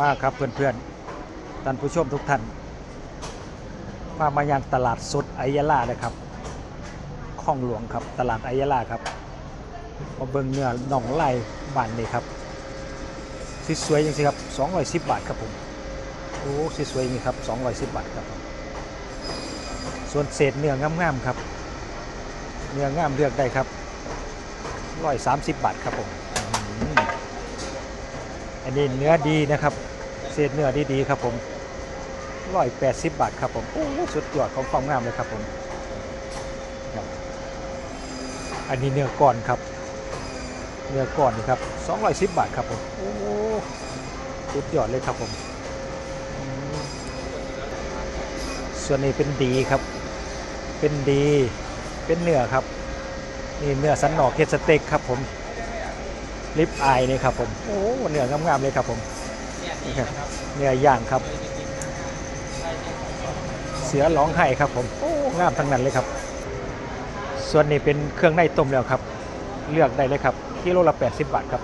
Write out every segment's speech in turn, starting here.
มากครับเพื่อนๆท่านผู้ชมทุกท่าน มามายังตลาดสดไอยาลาเลยครับคลองหลวงครับตลาดไอยาลาครับมาเบิงเนื้อหนองไล่บานนี่ครับสวยๆอย่างสิครับ 210 บาทครับผมโอ้สวยๆอย่างนี้ครับ 210 บาทครับส่วนเศษเนื้องามๆครับ เนื้องามเลือกได้ครับ130 บาทครับผม อันนี้เนื้อดีนะครับ เศษเนื้อดีๆครับผมร้อยแปดสิบบาทครับผมโอ้สุดยอดของความงามเลยครับผมอันนี้เนื้อก้อนครับ เนื้อก้อนนี่ครับสองร้อยสิบบาทครับผมโอ้สุดยอดเลยครับผมส่วนนี้เป็นดีครับ เป็นดี เป็นเนื้อครับ นี่เนื้อสันนอกเฮสเต็กครับผม ลิปอายนี่ครับผม โอ้เนื้องามๆเลยครับผมนี่ครับเนื้อย่างครับ เสือร้องไห้ครับผม โอ้งามทั้งนั้นเลยครับ ส่วนนี้เป็นเครื่องในต้มแล้วครับ เลือกได้เลยครับกิโลละ80 บาทครับ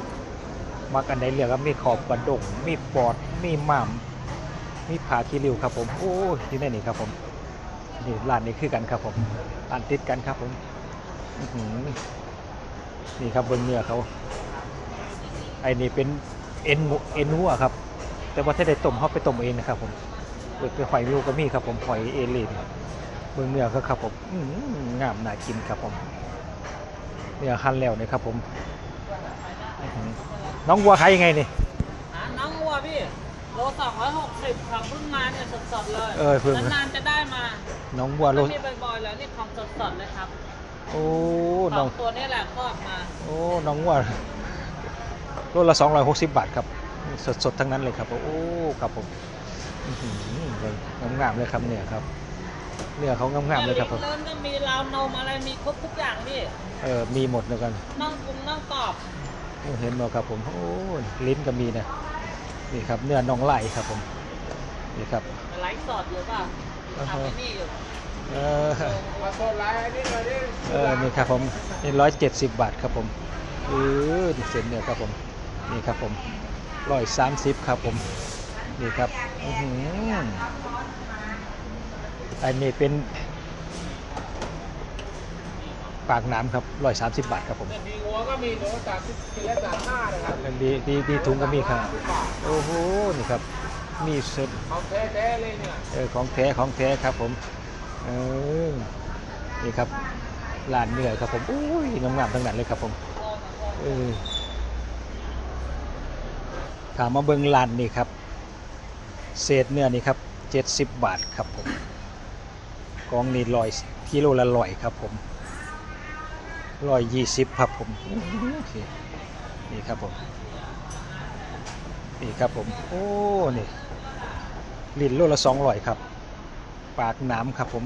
มักอันใดเลือกครับมีขอบกระดงมีปอดมีหม่ำมีผ่าคีริวครับผมโอ้ยอยู่ในนี่ครับผมนี่ร้านนี้คือกันครับผมร้านติดกันครับผมอื้อหือนี่ครับบนเนื้อเขา ไอ้นี่เป็นเอ็นหมูเอ็นหัวครับ แต่ว่าถ้าได้ต้มเขาไปต้มเองนะครับ ผมเปิดไปหอยวิวก็มีครับ ผมหอยเอเลนเมืองเนื้อเขาครับผมอื้อหืองามน่ากินครับผมเนื้อหั่นแล้วนะครับ ผมอื้อหือน้องวัวขายยังไงนี่หาน้องวัวพี่โลสองร้อยหกสิบครับเพิ่งมาเนี่ยสดๆเลยเออเพิ่งนานๆจะได้มาน้องวัวโลไม่มีบ่อยๆแล้วนี่ของสดๆเลยครับโอ้สน้อองงตัวนี้แหละคลอดมา โอ้น้องวัว โลละ 260 บาทครับ สดๆ ทั้งนั้นเลยครับ โอ้ครับผมอื้อหืองามๆเลยครับเนื้อครับเนื้อเขางามๆเลยครับผมเริ่มก็มีราวนมอะไรมีครบทุกอย่างพี่เออมีหมดเลยกันน่องปรุงน่องกรอบโอ้เห็นไหมครับผมโอ้ยลิ้นก็มีนะนี่ครับเนื้อน่องไหลครับผมนี่ครับไลฟ์สดอยู่ป่ะอ่าฮะทำไอ้นี่อยู่เออมาโซไลฟ์นี่เลยดิเออนี่ครับผมนี่ร้อยเจ็ดสิบบาทครับผม เออนี่เส้นเนื้อครับผมนี่ครับผมร้อยสามสิบครับผมนี่ครับอื้อหืออันนี้เป็นปากน้ำครับร้อยสามสิบบาทครับผมมีวัวก็มีโลสามสิบกิโลสามห้าเลยครับดีดีดีถุงก็มีครับโอ้โหนี่ครับมีเซ็ตเขาแท้ๆเลยเนี่ยเออของแท้ของแท้ครับผมเออนี่ครับร้านเนื้อครับผมอุ้ยงามๆทั้งนั้นเลยครับผมเออ ถามมาเบิงร้านนี่ครับ เศษเนื้อนี่ครับ70บาทครับผมกองนี่ร้อยกิโลละร้อยครับผมร้อยยี่สิบครับผมโอเคนี่ครับผมนี่ครับผม โอ้นี่ลินโลละสองร้อยครับ ปากน้ำครับผม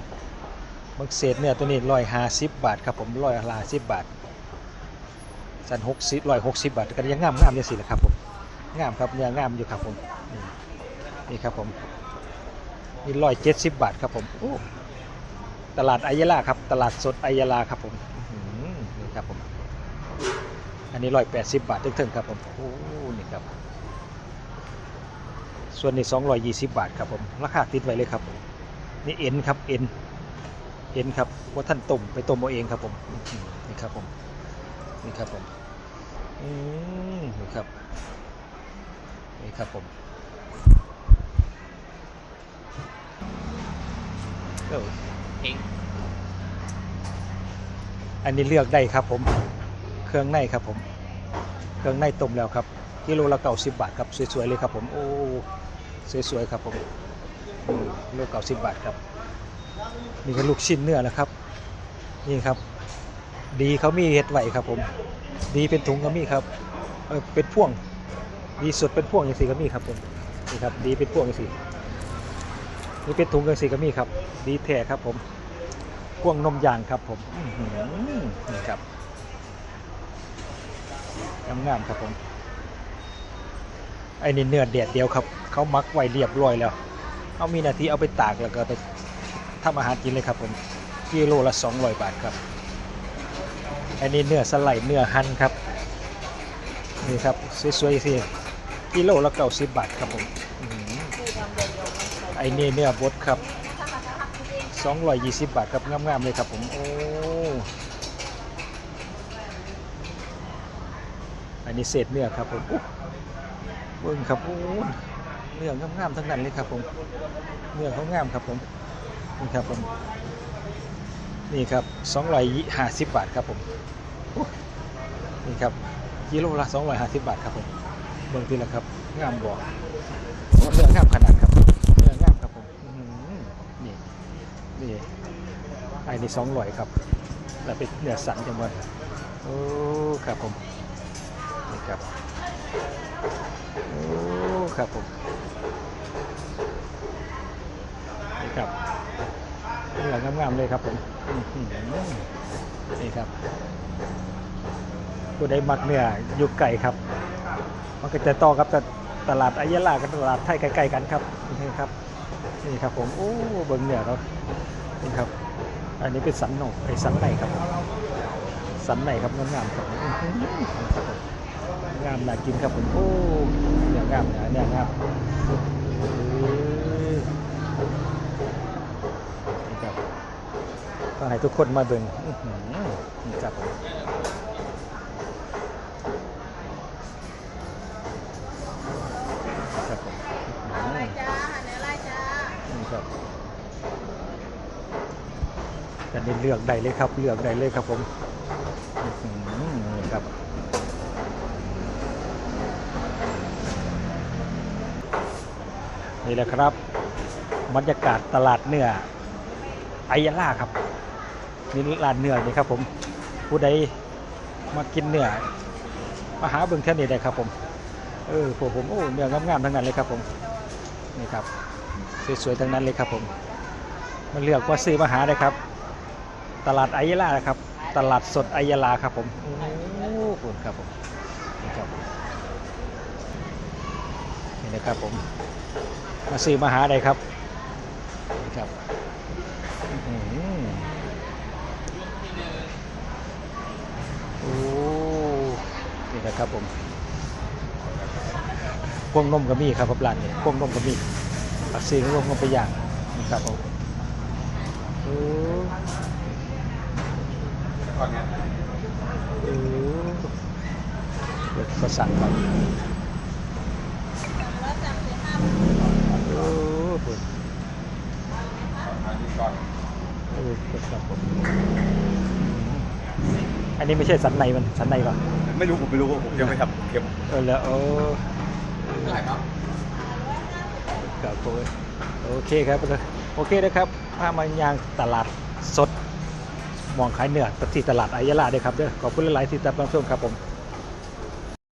บักเศษเนี่ยตัวนี้ร้อยห้าสิบบาทครับผมร้อยห้าสิบบาท สันหกสิบร้อยหกสิบบาทก็ยังงามงามยังสิแหละครับผมงามครับเนี่ยงามอยู่ครับผมนี่ครับผมนี่ร้อยเจ็ดสิบบาทครับผมตลาดไอยาลาครับ ตลาดสดไอยาลาครับผมนี่ครับผมอันนี้ร้อยแปดสิบบาทถึงๆครับผมโอ้นี่ครับส่วนนี้220บาทครับผมราคาติดไว้เลยครับนี่เอ็นครับเอ็นเอ็นครับว่าท่านต้มไปต้มเอาเองครับผมนี่ครับผม นี่ครับผมอืมนี่ครับนี่ครับผมเออทิ้งอันนี้เลือกได้ครับผม เครื่องในครับผม เครื่องในต้มแล้วครับกิโลละเก้าสิบบาทครับสวยๆเลยครับผมโอ้สวยๆครับผมอืมโลเก้าสิบบาทครับนี่ก็ลูกชิ้นเนื้อนะครับ นี่ครับ ดีเขามีเห็ดไหวครับ ผม ดีเป็นถุงก็มีครับเออเป็นพ่วง ดีสดเป็นพ่วงอย่างสีก็มีครับผมนี่ครับ ดีเป็นพ่วงอย่างสีนี่เป็นถุงอย่างสีก็มีครับ ดีแท้ครับผมพ่วงนมยางครับผมนี่ครับงามๆครับผมไอ้นี่เนื้อแดดเดียวครับเขามักไว้เรียบร้อยแล้วเอามีนาทีเอาไปตากแล้วก็ไปทำอาหารกินเลยครับผมกิโลละ200บาทครับ อันนี้เนื้อสไลด์เนื้อหั่นครับนี่ครับสวยๆสิกิโลละเก้าสิบบาทครับผมอื้อหือคือทำเดียวเดียวมันใส่ไอเนื้อบดครับ220บาทครับงามๆเลยครับผมโอ้อันนี้เศษเนื้อครับผมอุ๊ยเบิ่งครับโอ้เนื้องามๆทั้งนั้นเลยครับผมเนื้อเขางามครับผมนี่ครับผม นี่ครับ250 บาทครับผมนี่ครับกิโลละ250 บาทครับผมเบิ่งทีละครับงามบ่โอ้เนื้องามขนาดครับเนื้องามครับผมนี่นี่ไอ้นี่สองร้อยครับแล้วเป็นเนื้อสันจังหวะโอ้ครับผมนี่ครับโอ้ครับผมนี่ครับ เนื้องามๆเลยครับผมนี่ครับผู้ใดมักเนื้ออยู่ไก่ครับ มันก็จะต่อกับตตลาดอายะลากับตลาดไทยใกล้ๆกันครับนี่ครับนี่ครับผมโอ้เบิ้งเนี่ยครับนี่ครับ อันนี้เป็นสันหนกไอ้สันในครับสันในครับงามๆครับงามน่ากินครับผมโอ้เนี่ยงามเนี่ยเนี่ยงามเอ้ยนี่ครับ ต้องให้ทุกคนมาเบิ่งอื้อหือนี่ครับครับผมอะไรจ้าเนื้ออะไรจ้านี่ครับแต่นี่เลือกได้เลยครับ เลือกได้เลยครับผมนี่ครับนี่แหละครับบรรยากาศตลาดเนื้อไอยาล่าครับ นี่ร้านเนื้อนี่ครับผมผู้ใดมากินเนื้อมาหาเบิ่งแค่นี้ได้ครับผมเออพวกผมโอ้เนื้องามๆทั้งนั้นเลยครับผมนี่ครับสวยๆทั้งนั้นเลยครับผมมาเลือกว่าซื้อมาหาได้ครับ ตลาดไอยาลานะครับ ตลาดสดไอยาลาครับผมโอ้คุณครับผมนี่ครับนี่นะครับผมมาซื้อมาหาได้ครับนี่ครับอื้อหือโอ้ นะครับผมพวงนมก็มีครับครับร้านนี้พวงนมก็มีปักซีพวงนมไปอย่างนะครับผมโอ้โอ้เดี๋ยวก็สั่งก่อนร้อยสามสิบห้าโอ้โหอ้ครับอันนี้ไม่ใช่สันในมันสันในป่ะ ไม่รู้ผมไม่รู้ผมยังไม่ทำเข็มเออแล้วโอ้เท่าไหร่ครับครับผมโอเคครับโอเคนะครับพามายางตลาดสดมองขายเนื้อที่ตลาดอายาลาด้วยครับเด้อขอบคุณหลายๆที่ติดตามรับชมครับผม